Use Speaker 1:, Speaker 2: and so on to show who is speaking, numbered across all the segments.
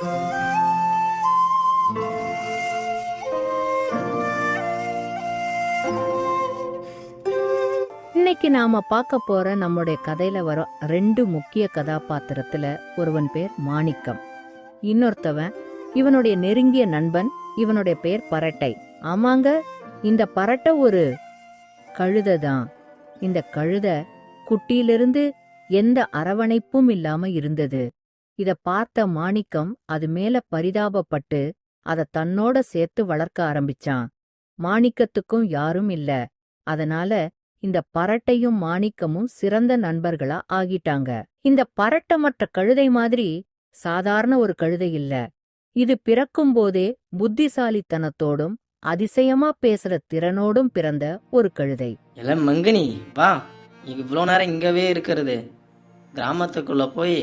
Speaker 1: இன்னைக்கு நாம பார்க்க போற நம்முடைய கதையில வர ரெண்டு முக்கிய கதாபாத்திரத்துல ஒருவன் பேர் மாணிக்கம். இன்னொருத்தவன் இவனுடைய நெருங்கிய நண்பன் இவனுடைய பேர் பரட்டை. ஆமாங்க இந்த பரட்டை ஒரு கழுதை தான். இந்த கழுதை குட்டியிலிருந்து எந்த அரவணைப்பும் இல்லாம இருந்தது. இத பார்த்த மாணிக்கம் அது மேல பரிதாபப்பட்டு அத தன்னோட சேர்த்து வளர்க்க ஆரம்பிச்சான். மாணிக்கத்துக்கும் யாரும் இல்ல. அதனால இந்த பரட்டையும் மாணிக்கமும் சிறந்த நண்பர்களா ஆகிட்டாங்க. இந்த பரட்டமற்ற கழுதை மாதிரி சாதாரண ஒரு கழுதை இல்ல. இது பிறக்கும்போதே புத்திசாலித்தனத்தோடும் அதிசயமா பேசுற திறனோடும் பிறந்த ஒரு கழுதை.
Speaker 2: இல்ல வா. இவ்வளோ நேரம் இங்கவே இருக்கிறது. கிராமத்துக்குள்ள போய்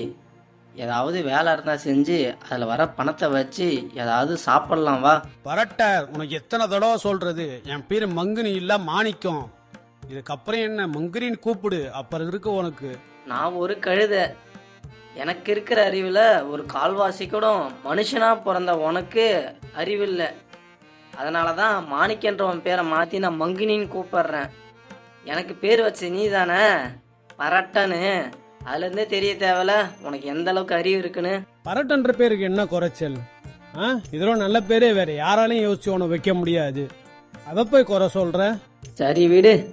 Speaker 2: ஏதாவது வேலை இருந்தா செஞ்சு அதில் வர பணத்தை வச்சு ஏதாவது சாப்பிடலாம் வா.
Speaker 3: பரட்ட உனக்கு எத்தனை தடவை சொல்றது? என் பேரு மங்குனி இல்ல மாணிக்கம். இதுக்கப்புறம் என்ன மங்குனின்னு கூப்பிடு அப்புறம் இருக்கு உனக்கு.
Speaker 2: நான் ஒரு கழுதை. எனக்கு இருக்கிற அறிவில் ஒரு கால்வாசி கூட மனுஷனா பிறந்த உனக்கு அறிவில்லை அதனால தான் மாணிக்கன்றவன் பேரை மாற்றி நான் மங்கினின்னு கூப்பிடுறேன். எனக்கு பேர் வச்ச நீ தானே பரட்டன்னு அதுலேருந்தே தெரிய தேவையில்ல உனக்கு எந்த அளவுக்கு அறிவு இருக்குன்னு.
Speaker 3: பரட்டன்ற பேருக்கு என்ன குறைச்சல்? ஆ? இதெல்லாம் நல்ல பேரே வேற. யாராலையும் யோசிச்சு உனக்கு வைக்க முடியாது. அதை போய் குறை சொல்ற?
Speaker 2: சரி விடு.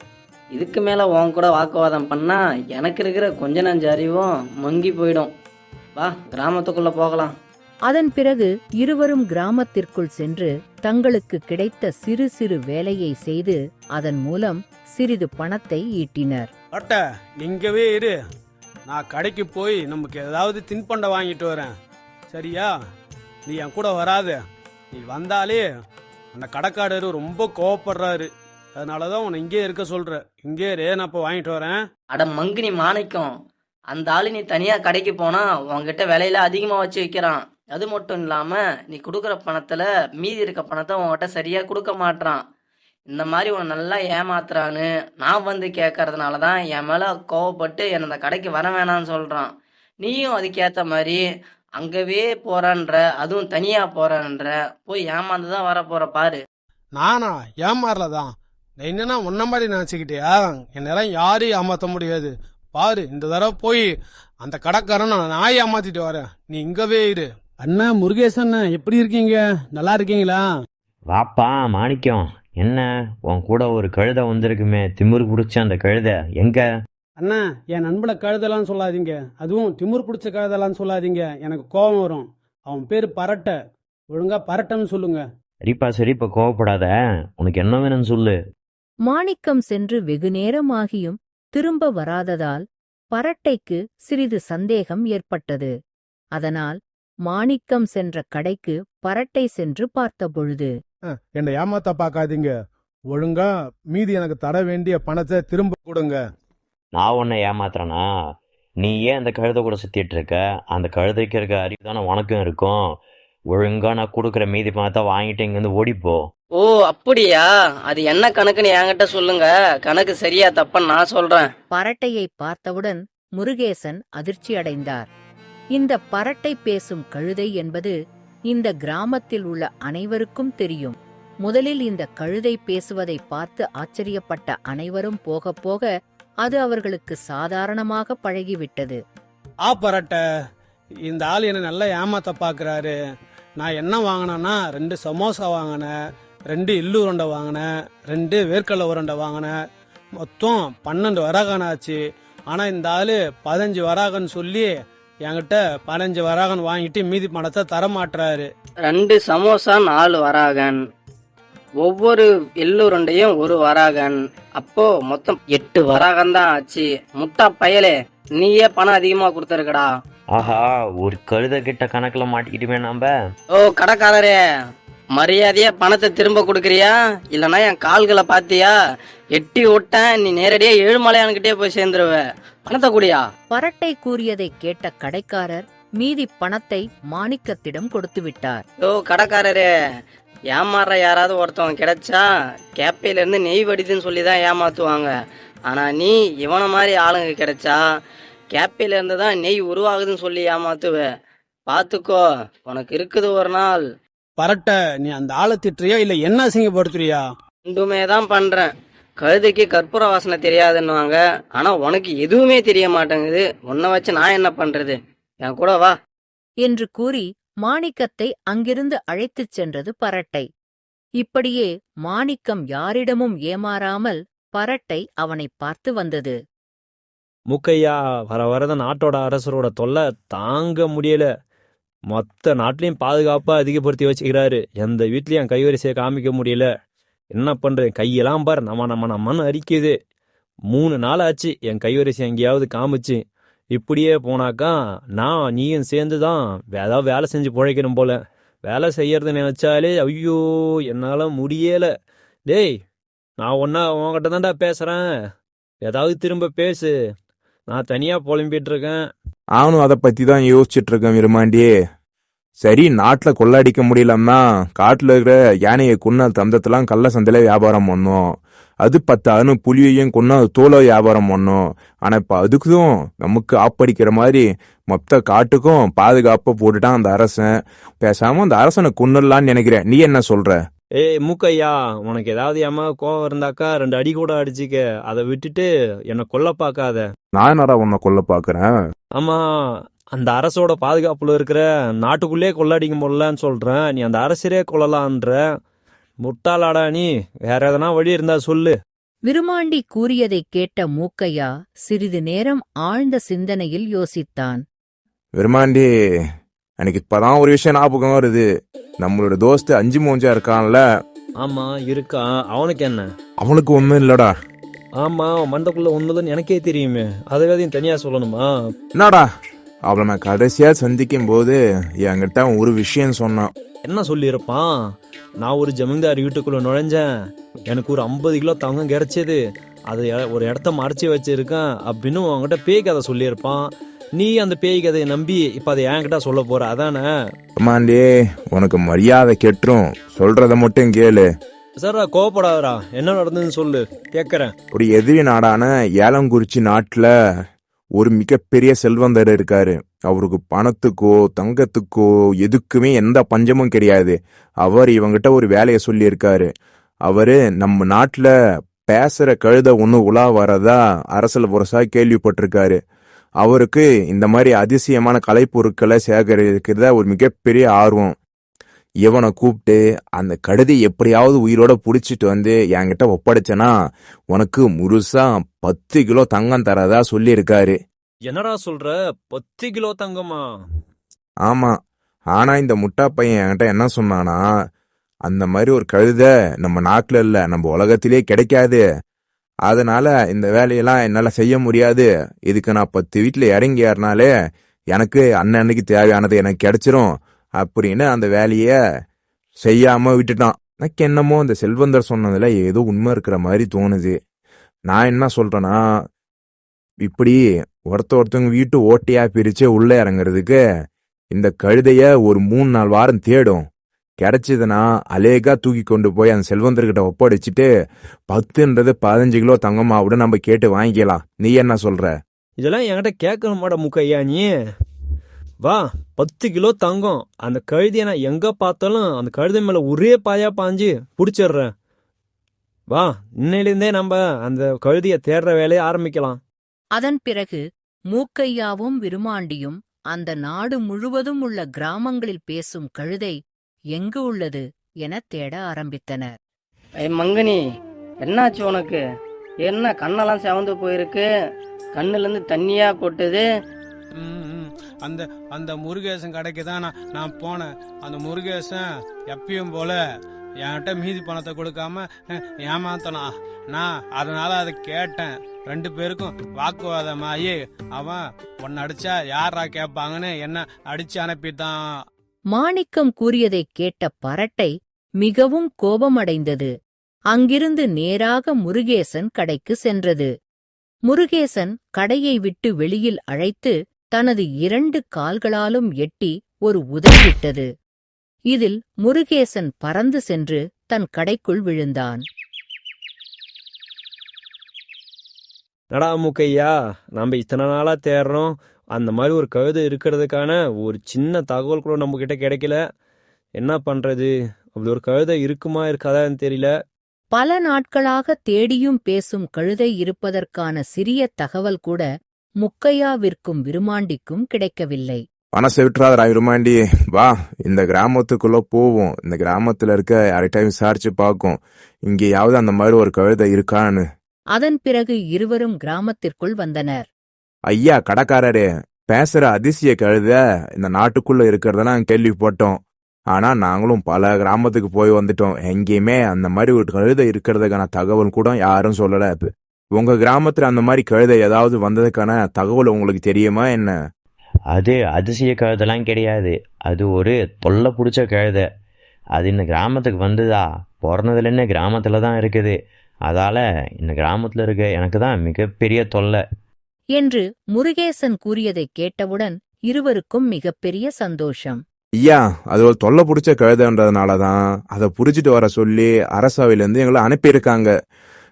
Speaker 2: இதுக்கு மேலே உன் கூட வாக்குவாதம் பண்ணா எனக்கு இருக்கிற கொஞ்ச நஞ்ச அறிவும் மங்கி போயிடும். வா கிராமத்துக்குள்ள போகலாம்.
Speaker 1: அதன் பிறகு இருவரும் கிராமத்திற்குள் சென்று தங்களுக்கு கிடைத்த சிறு சிறு வேலையை செய்து அதன் மூலம் சிறிது பணத்தை ஈட்டினர்.
Speaker 3: பரட்ட நீங்கவே இரு. நான் கடைக்கு போய் நமக்கு ஏதாவது தின்பண்டம் வாங்கிட்டு வரேன். சரியா? நீ என் கூட வராத. நீ வந்தாலே அந்த கடைக்காரரு ரொம்ப கோவப்படுறாரு. அதனால தான் உன்னை இங்கே இருக்க சொல்கிற இங்கே ரே நான் இப்போ வாங்கிட்டு வரேன்.
Speaker 2: அட மங்கினி மாணிக்கம் அந்த ஆளு நீ தனியா கடைக்கு போனா உன்கிட்ட விலையில அதிகமா வச்சு வைக்கிறான். அது மட்டும் இல்லாம நீ கொடுக்குற பணத்துல மீதி இருக்க பணத்தை உங்ககிட்ட சரியா கொடுக்க மாட்றான். இந்த மாதிரி உன்னை நல்லா ஏமாத்துறான்னு நான் வந்து கேட்கறதுனால தான் என் மேல கோவப்பட்டு என்னை அந்த கடைக்கு வர வேணாம்னு சொல்றான். நீயும் அதுக்கேத்த மாதிரி அங்கவே போறன்ற அதுவும் தனியா போறன்ற போய் ஏமாந்து தான் வர போற பாரு.
Speaker 3: நானா? ஏமாறலதான். நான் என்னன்னா உன்ன மாதிரி நினச்சிக்கிட்டியா? என்னால யாரையும் ஏமாற்ற முடியாது. பாரு இந்த தடவை போய் அந்த கடைக்காரன் நான் நான் ஏமாத்திட்டு வரேன். நீ இங்கவே இரு. அண்ணா முருகேசன் எப்படி இருக்கீங்க? நல்லா இருக்கீங்களா?
Speaker 4: வாப்பா மாணிக்கம். என்ன? உன் கூட ஒரு கழுதை வந்திருக்குமே. திமிரு பிடிச்ச அந்த கழுதை. எங்க?
Speaker 3: அண்ணா என் நண்பனை கழுதலான்னு சொல்லாதீங்க. அதுவும் திமிர் பிடிச்ச கழுதலான்னு சொல்லாதீங்க. எனக்கு கோபம் வரும். அவன் பேர் பரட்ட. ஒழுங்கா பரட்டன்னு சொல்லுங்க.
Speaker 4: சரிப்பா சரிப்பா. கோவப்படாத. உனக்கு என்ன வேணும்னு சொல்லு.
Speaker 1: மாணிக்கம் சென்று வெகு நேரமாகியும் திரும்ப வராததால் பரட்டைக்கு சிறிது சந்தேகம் ஏற்பட்டது. அதனால் மாணிக்கம் சென்ற கடைக்கு பரட்டை சென்று பார்த்தபொழுது
Speaker 5: என்னை ஏமாத்த பார்க்காதீங்க. ஒழுங்கா மீதி எனக்கு தர வேண்டிய பணத்தை திரும்ப கொடுங்க.
Speaker 4: நான் உன்னை ஏமாத்துறேனா? நீ ஏன் அந்த கழுதை கூட சுத்திட்டு இருக்க? அந்த கழுதைக்கு இருக்க அறிவு தானே உனக்கும் இருக்கும். ஒழுங்கா நான் கொடுக்குற மீதி பணத்தை வாங்கிட்டு இங்கேருந்து ஓடிப்போ
Speaker 2: ஓ அப்படியா? அது என்ன கணக்குன்னு என்கிட்ட சொல்லுங்க. கணக்கு சரியா தப்பான்னு நான் சொல்றேன்.
Speaker 1: பரட்டையை பார்த்தவுடன் முருகேசன் அதிர்ச்சியடைந்தார். இந்த பரட்டை பேசும் கழுதை என்பது இந்த கிராமத்தில் உள்ள அனைவருக்கும் தெரியும். முதலில் இந்த கழுதை பேசுவதை பார்த்து ஆச்சரியப்பட்ட அனைவரும் போக போக அது அவர்களுக்கு சாதாரணமாக பழகிவிட்டது.
Speaker 3: ஆ பரட்ட. இந்த ஆள் என்னை நல்லா ஏமாத்த பார்க்குறாரு நான் என்ன வாங்கினேன்னா ரெண்டு சமோசா வாங்கினேன் ரெண்டு எள்ளு உருண்டை வாங்கினேன் ரெண்டு வேர்க்கடலை உருண்டை வாங்கினேன். மொத்தம் பன்னெண்டு வராகன் ஆச்சு. ஆனால் இந்த ஆள் பதினஞ்சு வராகன்னு சொல்லி என்கிட்ட பதினஞ்சு வராகன் வாங்கிட்டு மீதி பணத்தை தர மாட்டுறாரு
Speaker 2: ரெண்டு சமோசா நாலு வராகன். ஒவ்வொரு எள்ளுருண்டையும் ஒரு வராகன். அப்போ மொத்தம் எட்டு வராகன் தான் ஆச்சு. முட்டா பயலே நீயே பணம் அதிகமா கொடுத்துருக்கடா.
Speaker 4: ஆஹா ஒரு கழுதை கிட்ட கணக்குல மாட்டிக்கிட்டுமே நாம.
Speaker 2: ஓ கடைக்காரரே. மரியாதையா பணத்தை திரும்ப கொடுக்கறியா? இல்லனா என் கால்களை பாத்தியா? எட்டி விட்டேன் நீ நேரடியா ஏழுமலையான்கிட்டே போய் சேர்ந்துருவ. பணத்தை குடியா?
Speaker 1: பரட்டை கூறியதை கேட்ட கடைக்காரர் மீதி பணத்தை மாணிக்கத்திடம் கொடுத்து விட்டார்
Speaker 2: ஓ கடைக்காரரே ஏமாறுற யாராவது ஒருத்தவங்க கிடைச்சா கேப்பையில இருந்து நெய் வடிதுன்னு சொல்லி தான் ஏமாத்துவாங்க. ஆனா நீ இவன மாதிரி ஆளுங்க கிடைச்சா கேப்பையில இருந்து தான் நெய் உருவாகுதுன்னு சொல்லி ஏமாத்துவ. பாத்துக்கோ உனக்கு இருக்குது ஒரு நாள்.
Speaker 3: பரட்ட நீ அந்த ஆளை திட்டுறியா இல்ல என்ன அசிங்கப்படுத்துறியா?
Speaker 2: ரெண்டுமே தான் பண்றேன். கழுதைக்கு கற்பூர வாசனை தெரியாதுன்னுவாங்க. ஆனா உனக்கு எதுவுமே தெரிய மாட்டேங்குது. உன்னை வச்சு நான் என்ன பண்றது? என் கூட வா.
Speaker 1: என்று கூறி மாணிக்கத்தை அங்கிருந்து அழைத்துச் சென்றது பரட்டை. இப்படியே மாணிக்கம் யாரிடமும் ஏமாறாமல் பரட்டை அவனை பார்த்து வந்தது.
Speaker 6: மூக்கையா வர வரத நாட்டோட அரசரோட தொல்லை தாங்க முடியல. மொத்த நாட்டிலையும் பாதுகாப்பாக அதிகப்படுத்தி வச்சுக்கிறாரு. எந்த வீட்லையும் என் கைவரிசையை காமிக்க முடியல. என்ன பண்றேன் கையெல்லாம் பார். நம்ம நம்ம நம்மன்னு அரிக்குது. மூணு நாள் ஆச்சு என் கைவரிசை எங்கேயாவது காமிச்சு. இப்படியே போனாக்கா நான் நீயும் சேர்ந்து தான் ஏதாவது வேலை செஞ்சு பிழைக்கணும் போல. வேலை செய்யறது நினச்சாலே ஐயோ என்னால் முடியலை. டேய் நான் ஒன்றா உன்கிட்ட தான்டா பேசுகிறேன் ஏதாவது திரும்ப பேசு. நான் தனியாக புலம்பிகிட்ருக்கேன் அவனும்
Speaker 7: நானும் அதை பத்தி தான் யோசிச்சுட்டு இருக்கான் விரும்மாண்டி சரி நாட்டில் கொள்ளடிக்க முடியலன்னா காட்டில் இருக்கிற யானையை கொன்ன தந்தத்தெல்லாம் கள்ள சந்தையில வியாபாரம் பண்ணோம். அது பத்தான்னு புலியையும் கொன்ன தோலை வியாபாரம் பண்ணோம். ஆனால் இப்போ அதுக்கும் நமக்கு ஆப்படிக்கிற மாதிரி மொத்த காட்டுக்கும் பாதுகாப்பை போட்டுட்டான் அந்த அரசன். பேசாமல் அந்த அரசனை கொன்னுடலான்னு நினைக்கிறேன். நீ என்ன சொல்கிற
Speaker 6: ஏய் மூக்கையா உனக்கு ஏதாவது ஏமா கோவம் இருந்தாக்கா ரெண்டு அடி கூட அடிச்சுக்க. அதை விட்டுட்டு என்னை கொல்ல பார்க்காத.
Speaker 7: நான் என்னடா உன்னை கொல்ல பாக்குறேன்
Speaker 6: ஆமா அந்த அரசோட பாதுகாப்புல இருக்கிற நாட்டுக்குள்ளே கொள்ளடிக்க முடியலன்னு சொல்றேன். நீ அந்த அரசரே கொல்லலான்ற முட்டாளாடா நீ. வேற எதனா வழி இருந்தா சொல்லு.
Speaker 1: விருமாண்டி கூறியதைக் கேட்ட மூக்கையா சிறிது நேரம் ஆழ்ந்த சிந்தனையில் யோசித்தான்.
Speaker 7: விரும்மாண்டி எனக்கு இப்பதான் ஒரு விஷயம் ஞாபகம் வருது. நம்மளோட தோஸ்து அஞ்சு மூஞ்சா இருக்கான்ல.
Speaker 6: ஆமா இருக்கான் அவனுக்கு என்ன?
Speaker 7: அவனுக்கு ஒண்ணும் இல்லடா.
Speaker 6: ஆமா மண்டக்குள்ள ஒண்ணுதுன்னு எனக்கே தெரியுமே. அதை வேதையும் தனியா சொல்லணுமா?
Speaker 7: என்னடா? அவளை நான் கடைசியா சந்திக்கும் போது என்கிட்ட ஒரு விஷயம் சொன்னான்.
Speaker 6: என்ன சொல்லியிருப்பான்? நான் ஒரு ஜமீன்தார் வீட்டுக்குள்ள நுழைஞ்சேன். எனக்கு ஒரு ஐம்பது கிலோ தங்கம் கிடைச்சது. அது ஒரு இடத்த மறைச்சி வச்சிருக்கேன் அப்படின்னு உன்கிட்ட பேய் கதை சொல்லியிருப்பான். நீ அந்த பேய் கதையை நம்பி இப்ப அதை என்கிட்ட சொல்ல போற? அதானே?
Speaker 7: உனக்கு மரியாதை கெட்டுரும். சொல்றத மட்டும் கேளு.
Speaker 6: சார் கோவப்படாதடா. என்ன நடந்ததுன்னு சொல்லு. கேட்கறேன்
Speaker 7: ஒரு எதிரி நாடான ஏலங்குறிச்சி நாட்டுல ஒரு மிகப்பெரிய செல்வந்தர் இருக்காரு. அவருக்கு பணத்துக்கோ தங்கத்துக்கோ எதுக்குமே எந்த பஞ்சமும் கிடையாது. அவர் இவங்கிட்ட ஒரு வேலையை சொல்லியிருக்காரு. அவரு நம்ம நாட்டுல பேசுற கழுத ஒண்ணு உலா வரதா அரசல் புரசா கேள்விப்பட்டிருக்காரு. அவருக்கு இந்த மாதிரி அதிசயமான கலைப்பொருட்களை சேகரிக்கிறத ஒரு மிகப்பெரிய ஆர்வம். இவனை கூப்பிட்டு அந்த கழுதை எப்படியாவது உயிரோட புடிச்சிட்டு வந்து என்கிட்ட ஒப்படைச்சனா உனக்கு முழுசா பத்து கிலோ தங்கம் தரதா சொல்லியிருக்காரு.
Speaker 6: என்னடா சொல்ற? பத்து கிலோ தங்கமா?
Speaker 7: ஆமா. ஆனா இந்த முட்டா பையன் என்கிட்ட என்ன சொன்னானா அந்த மாதிரி ஒரு கழுதை நம்ம நாட்டுல இல்ல நம்ம உலகத்திலே கிடைக்காது. அதனால இந்த வேலையெல்லாம் என்னால் செய்ய முடியாது. இதுக்கு நான் பத்து வீட்டில் இறங்கி ஏறினாலே எனக்கு அன்னன்னைக்கு தேவையானது எனக்கு கிடைச்சிரும் அப்படின்னு அந்த வேலைய செய்யாம விட்டுட்டான். எனக்கு என்னமோ அந்த செல்வந்தர் சொன்னதில் ஏதோ உண்மை இருக்கிற மாதிரி தோணுது. நான் என்ன சொல்கிறேன்னா இப்படி ஒருத்த ஒருத்தவங்க வீட்டு ஓட்டையாக பிரித்து உள்ளே இறங்குறதுக்கு இந்த கழுதைய ஒரு மூணு நாலு வாரம் தேடும். கிடைச்சதுன்னா அலேகா தூக்கி கொண்டு போய் அந்த செல்வந்தர்கிட்ட ஒப்படைச்சிட்டு பத்துன்றது பதினஞ்சு கிலோ தங்கமா விட நம்ம கேட்டு வாங்கிக்கலாம். நீ என்ன சொல்ற?
Speaker 6: இதெல்லாம் என்கிட்ட கேட்கணுமாடா முக்கையா நீ? வா பத்து கிலோ தங்கம். அந்த கழுதையை நான் எங்க பார்த்தாலும் அந்த கழுதை மேல ஒரே பாயா பாஞ்சு பிடிச்சிடுறேன். வா இன்னையிலேருந்தே நம்ம அந்த கழுதையை தேடுற வேலையை ஆரம்பிக்கலாம்.
Speaker 1: அதன் பிறகு மூக்கையாவும் விருமாண்டியும் அந்த நாடு முழுவதும் உள்ள கிராமங்களில் பேசும் கழுதை எங்கு உள்ளது எனத் தேட ஆரம்பித்தனர்.
Speaker 2: ஏய் மங்கனி என்னாச்சு உனக்கு? என்ன கண்ணெல்லாம் செவந்து போயிருக்கு? கண்ணுல இருந்து தண்ணியா கொட்டுது?
Speaker 3: ம், ம். அந்த அந்த முருகேசன் கடைக்கு தான் நான் நான் போனேன். அந்த முருகேசன் எப்பயும் போல என்கிட்ட மீதி பணத்தை கொடுக்காம அஹ், ஏமாத்தனா நான் அதனால அதை கேட்டேன். ரெண்டு பேருக்கும் வாக்குவாதமாயி அவன் உன்னை அடிச்சா யாரா கேட்பாங்கன்னு என்ன அடிச்சு அனுப்பிட்டான்.
Speaker 1: மாணிக்கம் கூறியதைக் கேட்ட பரட்டை மிகவும் கோபமடைந்தது. அங்கிருந்து நேராக முருகேசன் கடைக்கு சென்றது. முருகேசன் கடையை விட்டு வெளியில் அழைத்து தனது இரண்டு கால்களாலும் எட்டி ஒரு உதவிட்டது இதில் முருகேசன் பறந்து சென்று தன் கடைக்குள் விழுந்தான்.
Speaker 6: நடா மூக்கையா நம்ம இத்தனை நாளா தேடுறோம். அந்த மாதிரி ஒரு கழுதை இருக்கிறதுக்கான ஒரு சின்ன தகவல் கூட நம்ம கிட்ட கிடைக்கல. என்ன பண்றது? அப்படி ஒரு கழுதை இருக்குமா இருக்காதான்னு தெரியல.
Speaker 1: பல நாட்களாக தேடியும் பேசும் கழுதை இருப்பதற்கான சிறிய தகவல் கூட முக்கையாவிற்கும் விருமாண்டிக்கும் கிடைக்கவில்லை.
Speaker 7: மனசை விட்டுறாதடா விரும்மாண்டி. வா இந்த கிராமத்துக்குள்ள போவோம். இந்த கிராமத்துல இருக்க யார்கிட்டயும் விசாரிச்சு பார்க்கும். இங்கேயாவது அந்த மாதிரி ஒரு கழுதை இருக்கான்னு.
Speaker 1: அதன் பிறகு இருவரும் கிராமத்திற்குள் வந்தனர்.
Speaker 7: ஐயா கடைக்காரரே பேசுற அதிசய கழுத இந்த நாட்டுக்குள்ள இருக்கிறதெல்லாம் கேள்விப்பட்டோம். ஆனா நாங்களும் பல கிராமத்துக்கு போய் வந்துட்டோம். எங்கேயுமே அந்த மாதிரி ஒரு கழுதை இருக்கிறதுக்கான தகவல் கூட யாரும் சொல்லல. உங்க கிராமத்துல அந்த மாதிரி கழுதை ஏதாவது வந்ததுக்கான தகவல் உங்களுக்கு தெரியுமா என்ன?
Speaker 4: அது அதிசய கழுதெல்லாம் கிடையாது. அது ஒரு தொல்லை பிடிச்ச கழுதை. அது இந்த கிராமத்துக்கு வந்ததா? பிறந்ததுலேருந்து கிராமத்தில் தான் இருக்குது. அதால் இந்த கிராமத்தில் இருக்க எனக்கு தான் மிகப்பெரிய தொல்லை.
Speaker 1: என்று முருகேசன் கூறியதைக் கேட்டவுடன் இருவருக்கும் மிகப்பெரிய சந்தோஷம்.
Speaker 7: ஐயா அது ஒரு தொல்லை பிடிச்ச கழுதைன்றதுனால தான் அதை புடிச்சிட்டு வர சொல்லி அரசவையிலேருந்து எங்களை அனுப்பியிருக்காங்க.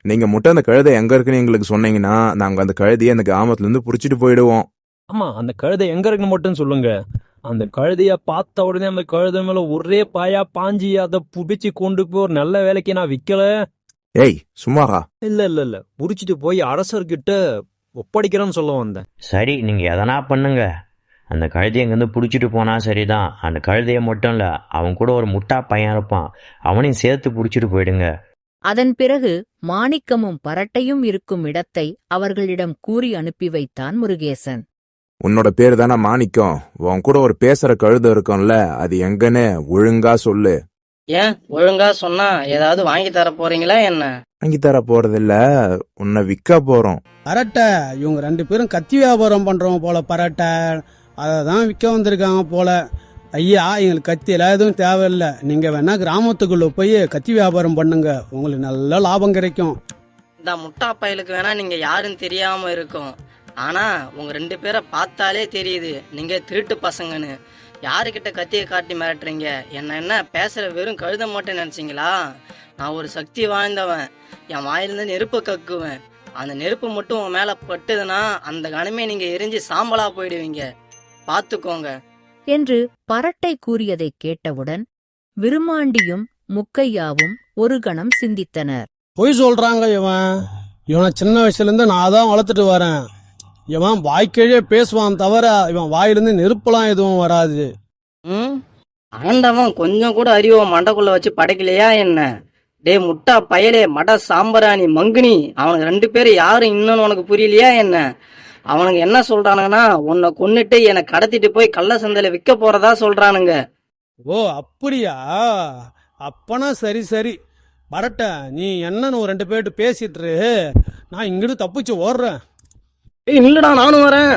Speaker 7: நீங்க மட்டும் அந்த கழுதை எங்க இருக்குன்னு எங்களுக்கு சொன்னீங்கன்னா நாங்க அந்த கழுதையை அந்த கிராமத்துல இருந்து புடிச்சிட்டு போயிடுவோம்.
Speaker 6: ஆமா அந்த கழுதை எங்க இருக்குன்னு மட்டும் சொல்லுங்க. அந்த கழுதைய பார்த்த உடனே அந்த கழுதை மேல ஒரே பாயா பாஞ்சி அதை புடிச்சு கொண்டு போய் ஒரு நல்ல வேலைக்கு நான் விக்கல.
Speaker 7: ஏய் சும்மாரா
Speaker 6: இல்ல இல்ல இல்ல. புடிச்சிட்டு போய் அரசர்கிட்ட ஒப்படைக்கிறேன்னு சொல்ல வந்தேன்.
Speaker 4: சரி நீங்கள் எதனா பண்ணுங்க. அந்த கழுதையை இங்கேருந்து பிடிச்சிட்டு போனால் சரிதான். அந்த கழுதையை மட்டும் இல்லை அவன் கூட ஒரு முட்டா பையன் இருப்பான். அவனையும் சேர்த்து பிடிச்சிட்டு போயிடுங்க.
Speaker 1: அதன் பிறகு மாணிக்கமும் பரட்டையும் இருக்கும் இடத்தை அவர்களிடம் கூறி அனுப்பி வைத்தான் முருகேசன்.
Speaker 7: உன்னோட பேர் தானே மாணிக்கம். உன் கூட ஒரு பேசுற கழுதை இருக்கும்ல அது எங்கன்னு ஒழுங்கா சொல்லு.
Speaker 2: ஏன்? ஒழுங்கா சொன்னா ஏதாவது வாங்கி தர போறீங்களா என்ன?
Speaker 7: வாங்கி தர போறதில்ல. உன்னை விற்க போறோம்.
Speaker 3: பரட்டை இவங்க ரெண்டு பேரும் கத்தி வியாபாரம் பண்றவங்க போல பரட்டை. அதை தான் விற்க வந்திருக்காங்க போல. ஐயா எங்களுக்கு கத்தி எல்லாம் எதுவும் தேவையில்லை. நீங்க வேணா கிராமத்துக்குள்ள போய் கத்தி வியாபாரம் பண்ணுங்க. உங்களுக்கு நல்ல லாபம் கிடைக்கும்.
Speaker 2: இந்த முட்டா பயலுக்கு வேணா நீங்க யாருன்னு தெரியாம இருக்கும். ஆனா உங்க ரெண்டு பேரை பார்த்தாலே தெரியுது. நீங்க திருட்டு பசங்கன்னு. யாருக்கிட்ட கத்தியை காட்டி மிரட்டுறீங்க? என்ன என்ன? பேசுற வெறும் கழுத மாட்டேன்னு நினைச்சீங்களா? நான் ஒரு சக்தி வாய்ந்தவன். என் வாயிலிருந்து நெருப்பு கக்குவேன். அந்த நெருப்பு மட்டும் உன் மேல பட்டுதுன்னா அந்த கணமே நீங்க எரிஞ்சு சாம்பலா போயிடுவீங்க. பார்த்துக்கோங்க
Speaker 1: என்று பரட்டை கூறியதைக் கேட்டவுடன் விருமாண்டியும் முக்கையாவும் ஒரு கணம் சிந்தித்தனர்.
Speaker 3: பொய் சொல்றாங்க இவன். இவனை சின்ன வயசுல இருந்து நான் தான் வளர்த்துட்டு வரேன். இவன் வாய்க்கழியே பேசுவான் தவிர இவன் வாயிலிருந்து நெருப்பெல்லாம் எதுவும் வராது.
Speaker 2: ம்? ஆண்டவன் கொஞ்சம் கூட அறிவை மண்டைக்குள்ள வச்சு படைக்கலையா என்ன? டேய் முட்டா பயலே மட சாம்பராணி மங்குனி அவனுக்கு ரெண்டு பேரும் யாரு இன்னொன்னு உனக்கு புரியலையா என்ன? அவனுங்க என்ன சொல்றானுங்கன்னா உன்னை கொன்னுட்டு என்னை கடத்திட்டு போய் கள்ள சந்தையில விற்க போறதா சொல்றானுங்க.
Speaker 3: ஓ அப்படியா? அப்பனா சரி சரி. பரட்ட நீ என்னன்னு ஒரு ரெண்டு பேர்கிட்ட பேசிட்டு இரு. நான் இங்கிட்டு தப்பிச்சு ஓடுறேன்.
Speaker 2: ஏய் இல்லடா நானும் வரேன்.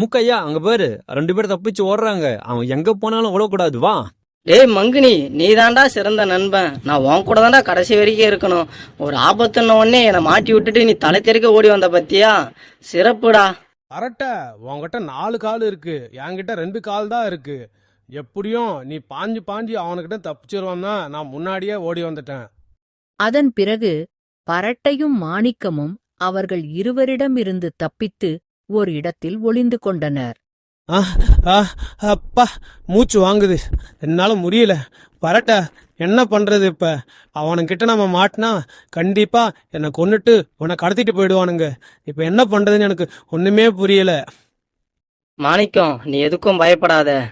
Speaker 6: முக்கையா அங்க பாரு. ரெண்டு பேரும் தப்பிச்சு ஓடுறாங்க. அவன் எங்க போனாலும் விழக்கூடாது வா.
Speaker 2: டேய் மங்குனி நீ தாண்டா சிறந்த நண்பன். நான் உன் கூட தாண்டா கடைசி வரைக்கும் இருக்கணும். ஒரு ஆபத்துன்ன உடனே என்னை மாட்டி விட்டுட்டு நீ தலை தெறிக்க ஓடி வந்த பத்தியா? சிறப்புடா.
Speaker 3: பரட்ட உன்கிட்ட நாலு கால் இருக்கு. என்கிட்ட ரெண்டு கால் தான் இருக்கு. எப்படியும் நீ பாஞ்சு பாஞ்சு அவனுக்கிட்ட தப்பிச்சிருவான் தான் நான் முன்னாடியே ஓடி வந்துட்டேன்.
Speaker 1: அதன் பிறகு பரட்டையும் மாணிக்கமும் அவர்கள் இருவரிடமிருந்து தப்பித்து ஓர் இடத்தில் ஒளிந்து கொண்டனர்.
Speaker 3: ஆ, ஆ, அப்பா மூச்சு வாங்குது. என்னால முடியல. பரட்ட என்ன பண்றது இப்ப? அவனுக்கிட்ட நம்ம மாட்டினா கண்டிப்பா என்னை கொன்னுட்டு உன்னை கடத்திட்டு போயிடுவானுங்க. இப்ப என்ன பண்றதுன்னு எனக்கு ஒண்ணுமே புரியல.
Speaker 2: மாணிக்கம் நீ எதுக்கும் பயப்படாத.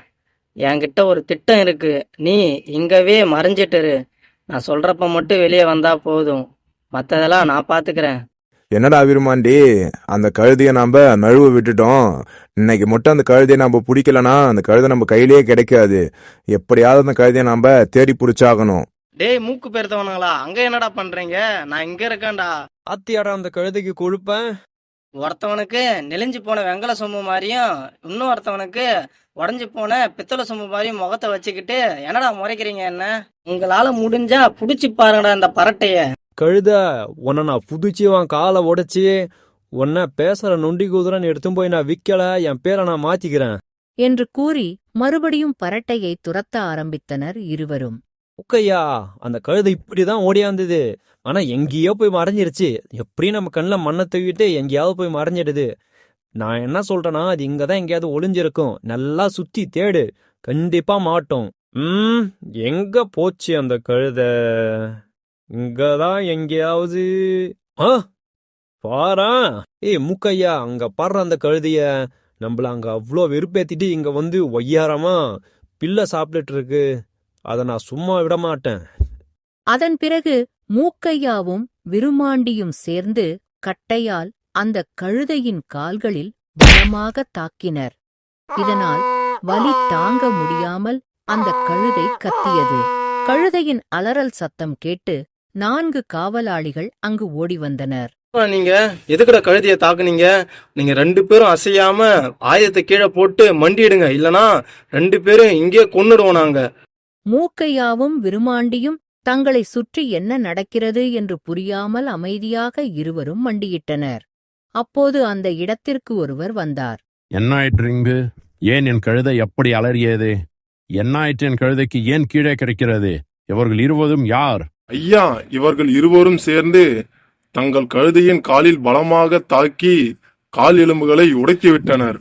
Speaker 2: என்கிட்ட ஒரு திட்டம் இருக்கு. நீ இங்கவே மறைஞ்சிட்டு இரு. நான் சொல்றப்ப மட்டும் வெளியே வந்தா போதும். மத்ததெல்லாம் நான் பாத்துக்கிறேன்.
Speaker 7: என்னடா விரும்மாண்டி? அந்த கழுதையை நாம நழுவ விட்டுட்டோம். இன்னைக்கு மட்டும் அந்த கழுதையை நம்ம பிடிக்கலனா அந்த கழுதை நம்ம கையிலேயே கிடைக்காது. எப்படியாவது அந்த கழுதையை நாம தேடி பிடிச்சாகணும்.
Speaker 2: டேய் மூக்கு பெருத்தவனுங்களா? அங்க என்னடா பண்றீங்க? நான் இங்க இருக்கேன்டா.
Speaker 6: ஆத்தியாடா அந்த கழுதைக்கு கொழுப்பேன்.
Speaker 2: ஒருத்தவனுக்கு நெளிஞ்சு போன வெங்கல சொம்பு மாதிரியும் இன்னும் ஒருத்தவனுக்கு உடஞ்சு போன பித்தளை சொம்பு மாதிரியும் முகத்தை வச்சுக்கிட்டு என்னடா முறைக்கிறீங்க என்ன? உங்களால முடிஞ்சா புடிச்சு பாருங்கடா இந்த பரட்டைய.
Speaker 6: கழுத உன்னை நான் புதிச்சு உன் காலை உடைச்சி உன்னை பேசுற நொண்டி குதிரைன்னு எடுத்து போய் நான் விக்கல என் பேரை நான் மாத்திக்கிறேன்.
Speaker 1: என்று கூறி மறுபடியும் பரட்டையை துரத்த ஆரம்பித்தனர் இருவரும்.
Speaker 6: முக்கையா அந்த கழுதை இப்படிதான் ஓடியாந்தது. ஆனா எங்கேயோ போய் மறைஞ்சிருச்சு. எப்படியும் நம்ம கண்ணில் மண்ணை தூவிட்டு எங்கேயாவது போய் மறைஞ்சிடுது. நான் என்ன சொல்றேன்னா அது இங்க தான் எங்கேயாவது ஒளிஞ்சிருக்கும். நல்லா சுத்தி தேடு. கண்டிப்பா மாட்டோம். ம் எங்க போச்சு அந்த கழுத? இங்கதான் எங்கேயாவது ஆ? பாரா ஏய் மூக்கையா அங்க பாடுற அந்த கழுதைய நம்மள அங்க அவ்வளோ வெறுப்பேத்திட்டு இங்க வந்து ஒய்யாரமா பிள்ளை சாப்பிட்டுட்டு இருக்கு அதை நான் சும்மா விட மாட்டேன்
Speaker 1: அதன் பிறகு மூக்கையாவும் விருமாண்டியும் சேர்ந்து கட்டையால் அந்த கழுதையின் கால்களில் பலமாக தாக்கினர். இதனால் வலி தாங்க முடியாமல் அந்த கழுதை கத்தியது. கழுதையின் அலறல் சத்தம் கேட்டு நான்கு காவலாளிகள் அங்கு ஓடி வந்தனர்
Speaker 8: நீங்க எதுக்குடா கழுதிய தாக்குனீங்க? நீங்க ரெண்டு பேரும் அசையாம ஆயுதத்தை கீழே போட்டு மண்டிடுங்க. இல்லனா ரெண்டு பேரும் இங்கே கொன்னுடுவோம் நாங்க.
Speaker 1: மூக்கையாவும் விருமாண்டியும் தங்களை சுற்றி என்ன நடக்கிறது என்று புரியாமல் அமைதியாக இருவரும் மண்டியிட்டனர். அப்போது அந்த இடத்திற்கு ஒருவர் வந்தார்.
Speaker 9: என்ன ஆயிட்டு ஏன் என் கழுதை எப்படி அலறியது? என்ன ஆயிற்று என் கழுதைக்கு ஏன் கீழே கிடைக்கிறது? இவர்கள் இருவரும் யார்?
Speaker 10: ஐயா இவர்கள் இருவரும் சேர்ந்து தங்கள் கழுதையின் காலில் பலமாக தாக்கி கால் எலும்புகளை உடைத்துவிட்டனர்.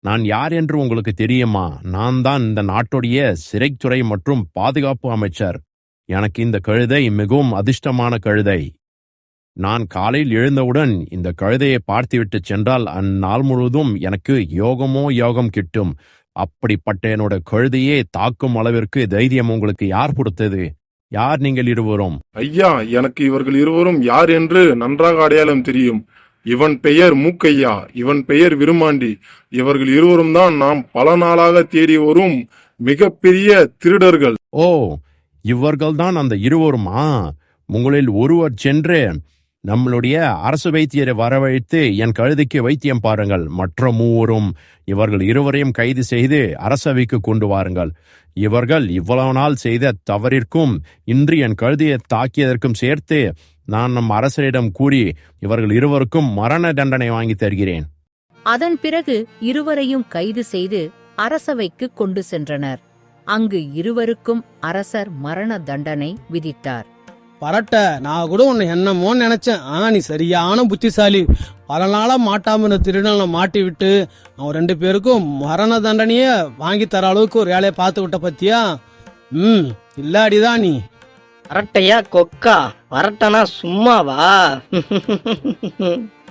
Speaker 9: நான் யார் என்று உங்களுக்கு தெரியுமா? நான் தான் இந்த நாட்டுடைய சிறைத்துறை மற்றும் பாதுகாப்பு அமைச்சர். எனக்கு இந்த கழுதை மிகவும் அதிர்ஷ்டமான கழுதை. நான் காலையில் எழுந்தவுடன் இந்த கழுதையை பார்த்துவிட்டு சென்றால் அந்நாள் முழுவதும் எனக்கு யோகமோ யோகம் கிட்டும். அப்படிப்பட்ட என்னோட கழுதையே தாக்கும் அளவிற்கு தைரியம் உங்களுக்கு யார் கொடுத்தது? யார் நீங்கள் இருவரும்?
Speaker 10: ஐயா எனக்கு இவர்கள் இருவரும் யார் என்று நன்றாக அடையாளம் தெரியும். இவன் பெயர் மூக்கையா இவன் பெயர் விருமாண்டி இவர்கள் இருவரும் தான் நாம் பல நாளாக தேடி வரும் மிகப்பெரிய திருடர்கள்.
Speaker 9: ஓ இவர்கள்தான் அந்த இருவருமா? உங்களில் ஒருவர் சென்று நம்மளுடைய அரசு வைத்தியரை வரவழைத்து என் கழுதைக்கு வைத்தியம் பாருங்கள். மற்ற மூவரும் இவர்கள் இருவரையும் கைது செய்து அரசவைக்கு கொண்டு வாருங்கள். இவர்கள் இவ்வளவு நாள் செய்த தவறிற்கும் இன்று என் கழுதையை தாக்கியதற்கும் சேர்த்து நான் நம் அரசரிடம் கூறி இவர்கள் இருவருக்கும் மரண தண்டனை வாங்கி தருகிறேன்.
Speaker 1: அதன் பிறகு இருவரையும் கைது செய்து அரசவைக்கு கொண்டு சென்றனர். அங்கு இருவருக்கும் அரசர் மரண தண்டனை விதித்தார்.
Speaker 3: பரட்ட நான் கூட உன்னை என்னமோன்னு நினைச்சேன். ஆனா நீ சரியான புத்திசாலி. பல நாளா மாட்டாம இருந்த திருடனை மாட்டி விட்டு அவன் ரெண்டு பேருக்கும் மரண தண்டனையே வாங்கி தர அளவுக்கு ஒரு வேலையை பார்த்து விட்ட பத்தியா? ம் இல்லாடிதான் நீ.
Speaker 2: அரட்டையா கொக்கா? வரட்டனா சும்மாவா?